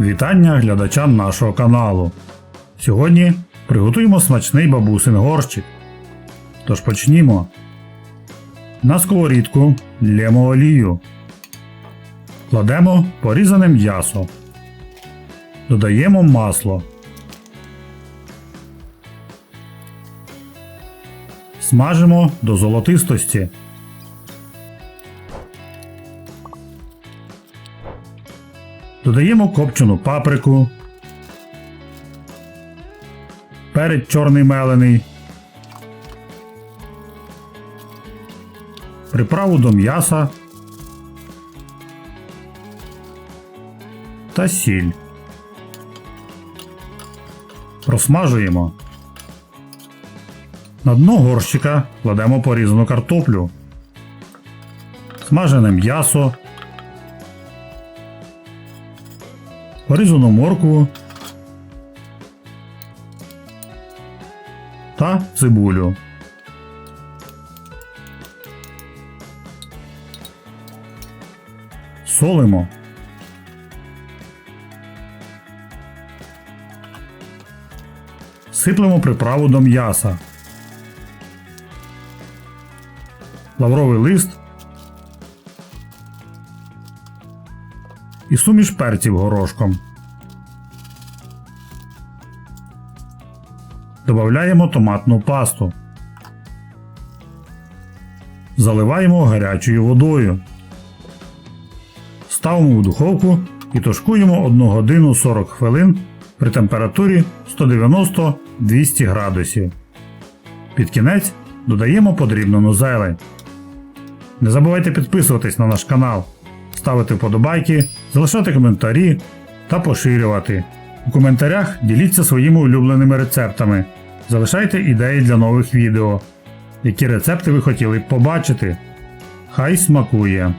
Вітання глядачам нашого каналу. Сьогодні приготуємо смачний бабусин горщик. Тож почнімо. На сковорідку лємо олію. Кладемо порізане м'ясо. Додаємо масло. Смажимо до золотистості. Додаємо копчену паприку, перець чорний мелений, приправу до м'яса. Та сіль. Просмажуємо. На дно горщика кладемо порізану картоплю, смажене м'ясо, порізану моркву та цибулю. Солимо. Сиплемо приправу до м'яса. Лавровий лист і суміш перців горошком. Добавляємо томатну пасту. Заливаємо гарячою водою. Ставимо в духовку і тушкуємо 1 годину 40 хвилин при температурі 190-200 градусів. Під кінець додаємо подрібнену зелень. Не забувайте підписуватись на наш канал, ставити вподобайки, залишати коментарі та поширювати. У коментарях діліться своїми улюбленими рецептами. Залишайте ідеї для нових відео. Які рецепти ви хотіли б побачити. Хай смакує!